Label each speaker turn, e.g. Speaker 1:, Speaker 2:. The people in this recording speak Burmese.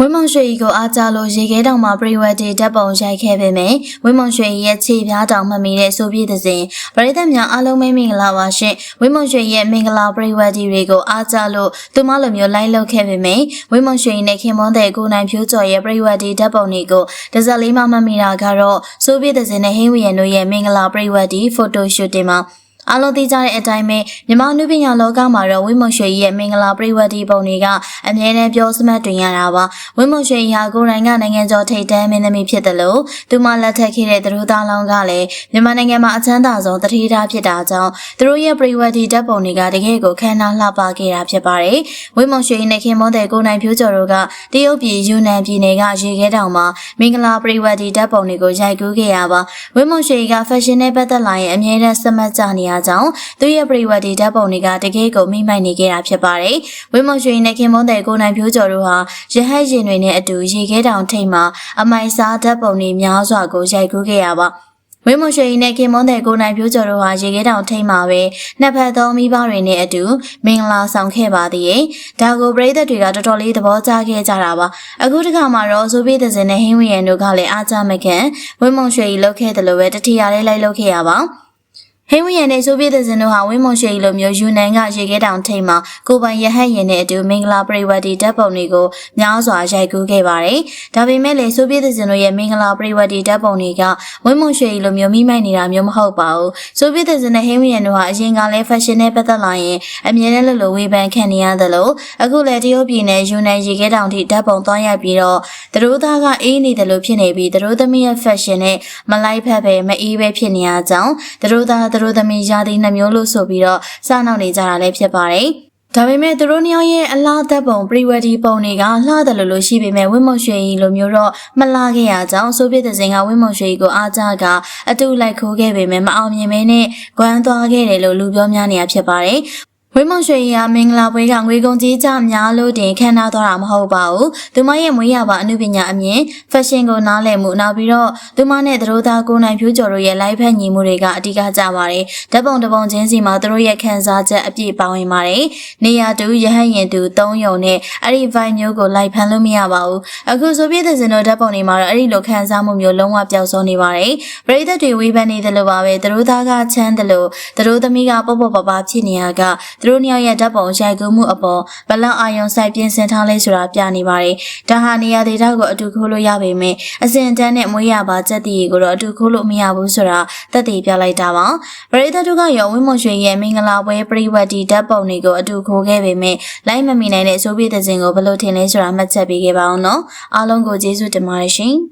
Speaker 1: ဝင်းမောင်ရွှေရီကိုအားကြလို့ရေခဲတောင်မှာပရိဝတ်တီဓာတ်ပုံရိုက်ခဲ့ပေမယ့်ဝင်းမောင်ရွှေရီရဲ့ခြေပြားတောင်မှတ်မိတဲ့ဆိုပြည့်တဲ့စဉ်ပရိသတ်များအားလုံးပဲမင်္ဂလာပါရှင်ဝင်းမောင်ရွှေရီရဲ့မင်္ဂလာပရိဝတ်တီတွေကိုအားကြလို့သူမလိုမျိုးလိုက်လုပ်ခဲ့ပေမယ့်ဝင်းမောင်ရွှေရီနဲ့ခင်မွန်းတဲ့ကိုနိုင်ဖြိုးကျော်ရဲ့ပရိဝတ်တီဓာတ်ပုံတွေကိုတစ်စက်လေးမှမှတ်မိတာကတော့ဆိုပြည့်တဲ့စဉ်နဲ့ဟင်းဝီယန်တို့ရဲ့မင်္ဂလာပရိဝတ်တီဖိုတိုရှူတင်မှာ အားလုံးသိကြတဲ့အတိုင်းပဲမြန်မာနုပညာလောကမှာတော့ဝင်းမွန်ရွှေရဲ့မင်္ဂလာပရိဝတ်တီပုံတွေကအမြဲတမ်းပြောစမှတ်တွင်ရတာပါဝင်းမွန်ရွှေဟာကိုယ်တိုင်ကနိုင်ငံကျော်ထိပ်တန်းမင်းသမီးဖြစ်တယ်လို့သူမလက်ထက်ခဲ့တဲ့သတို့သားလောင်းကလည်းမြန်မာနိုင်ငံမှာအချမ်းသာဆုံးတတိထားဖြစ်တာကြောင့်သူတို့ရဲ့ပရိဝတ်တီဓာတ်ပုံတွေကတကယ်ကိုခမ်းနားလှပခဲ့တာဖြစ်ပါတယ်ဝင်းမွန်ရွှေနဲ့ခင်မွန်းတဲ့ကိုနိုင်ဖြိုးကျော်တို့ကတရုတ်ပြည်ယူနန်ပြည်နယ်ကရေခဲတောင်မှာမင်္ဂလာပရိဝတ်တီဓာတ်ပုံတွေကိုရိုက်ကူးခဲ့ရပါဝင်းမွန်ရွှေကဖက်ရှင်နဲ့ပတ်သက်လာရင်အမြဲတမ်းစမှတ်ကြနေရကြောင်းသူရဲ့ပရိဝတ်တီဓာတ်ပုံတွေကတကယ်ကိုမိမိုက်နေခဲ့တာဖြစ်ပါတယ်ဝင်းမွန်ရွှေနဲ့ခင်မွန်းတဲ့ကိုနိုင်ဖြိုးကျော်တို့ဟာရဟတ်ရင်တွေနဲ့အတူရေခဲတောင်ထိပ်မှာအမိုင်စားဓာတ်ပုံတွေများစွာကိုရိုက်ကူးခဲ့ရပါဝင်းမွန်ရွှေနဲ့ခင်မွန်းတဲ့ကိုနိုင်ဖြိုးကျော်တို့ဟာရေခဲတောင်ထိပ်မှာပဲနှစ်ဖက်သောမိဘတွေနဲ့အတူမင်္ဂလာဆောင်ခဲ့ပါသေးတယ်။ဒါကိုပရိသတ်တွေကတော်တော်လေးသဘောကျခဲ့ကြတာပါ။အခုတစ်ခါမှာတော့ဆိုဗီယက်ဇင်နဲ့ဟင်းဝီယန်တို့ကလည်းအားကြမကန်ဝင်းမွန်ရွှေကြီးလှုပ်ခဲ့တယ်လို့ပဲတတိယလေးလိုက်လှုပ်ခဲ့ရပါ။ ဟင်းဝရံနဲ့ဆိုဗီယက်ဇင်တို့ဟာဝင်းမွန်ရွှေလိုမျိုးယူနန်ကရေခဲတောင်ထိပ်မှာကိုပိုင်ရဟတ်ရင်နဲ့အတူမင်္ဂလာပရိဝတ်တီဓာတ်ပုံတွေကိုများစွာရိုက်ကူးခဲ့ပါတယ်။ဒါပေမဲ့လည်းဆိုဗီယက်ဇင်တို့ရဲ့မင်္ဂလာပရိဝတ်တီဓာတ်ပုံတွေကဝင်းမွန်ရွှေလိုမျိုးမိမိုက်နေတာမျိုးမဟုတ်ပါဘူး။ဆိုဗီယက်ဇင်နဲ့ဟင်းဝရံတို့ဟာအရင်ကလည်း fashion နဲ့ပတ်သက်လာရင်အမြဲတမ်းလိုလိုဝေဖန်ခံနေရတယ်လို့အခုလည်းတရုတ်ပြည်နယ်ယူနန်ရေခဲတောင်ထိဓာတ်ပုံသွားရိုက်ပြီးတော့သူတို့သားကအေးနေတယ်လို့ဖြစ်နေပြီးသူတို့သမီးရဲ့ fashion နဲ့မလိုက်ဖက်ပဲမအေးပဲဖြစ်နေရကြောင်းသူတို့သားသူတို့သမီးရာသီနှမျိုးလို့ဆိုပြီးတော့စနောက်နေကြတာလည်းဖြစ်ပါတယ်။ဒါပေမဲ့သူတို့နှစ်ယောက်ရဲ့အလားသက်ပုံပရိဝတီပုံတွေကလှတယ်လို့လို့ရှိပေမဲ့ဝင်းမုံရွှေကြီးလိုမျိုးတော့မလှခဲ့ရကြောင်းဆိုပြတဲ့စဉ်ကဝင်းမုံရွှေကြီးကိုအားကြကအတူလိုက်ခိုးခဲ့ပေမဲ့မအောင်မြင်မဲနဲ့ဂွမ်းသွားခဲ့တယ်လို့လူပြောများနေရဖြစ်ပါတယ်။ ဝင်းမောင်ရွှေရမင်္ဂလာပွဲကငွေကုန်ကြီးကြများလို့တင်ခမ်းနားသွားတာမဟုတ်ပါဘူး။သူမရဲ့မွေးရပါအမှုပညာအမြင်ဖက်ရှင်ကိုနားလည်မှုနောက်ပြီးတော့သူမနဲ့သတို့သားကိုနိုင်ဖြူကျော်တို့ရဲ့ live ဖက်ညီမှုတွေကအဓိကကြပါတယ်။ဓာတ်ပုံတစ်ပုံချင်းစီမှာသူတို့ရဲ့ခန်းစားချက်အပြည့်ပါဝင်ပါတယ်။နေရာတူရဟန့်ရင်တူ၃ယုံနဲ့အဲ့ဒီ vibe မျိုးကို live ဖန်လို့မရပါဘူး။အခုဆိုပြည့်တဲ့စင်တို့ဓာတ်ပုံတွေမှာတော့အဲ့ဒီလိုခန်းစားမှုမျိုးလုံးဝပျောက်ဆုံးနေပါတယ်။ပရိသတ်တွေဝေဖန်နေတယ်လို့ပါပဲ။သတို့သားကချမ်းတယ်လို့သတို့သမီးကပေါ့ပေါ့ပါပါဖြစ်နေရကသူတို့နှစ်ယောက်ရဲ့ဓာတ်ပုံရိုက်ကူးမှုအပေါ်ဘလန့်အာယုံစိုက်ပြင်ဆင်ထားလဲဆိုတာပြနေပါတယ်။ဒါဟာနေရာဒေသကိုအတူခိုးလို့ရပေမဲ့အစဉ်တန်းနဲ့မွေးရပါစက်တီကိုတော့အတူခိုးလို့မရဘူးဆိုတာသက်သေပြလိုက်တာပါ။ပရိသတ်တို့ကရောဝင်းမွန်ရွှေရဲ့မင်္ဂလာပွဲပရိဝတ်တီဓာတ်ပုံတွေကိုအတူခိုးခဲ့ပေမဲ့လိုက်မမီနိုင်တဲ့ဆိုဗီယက်ဇင်ကိုဘယ်လိုထင်လဲဆိုတာမှတ်ချက်ပေးခဲ့ပါအောင်နော်။အားလုံးကိုကျေးဇူးတင်ပါတယ်ရှင်။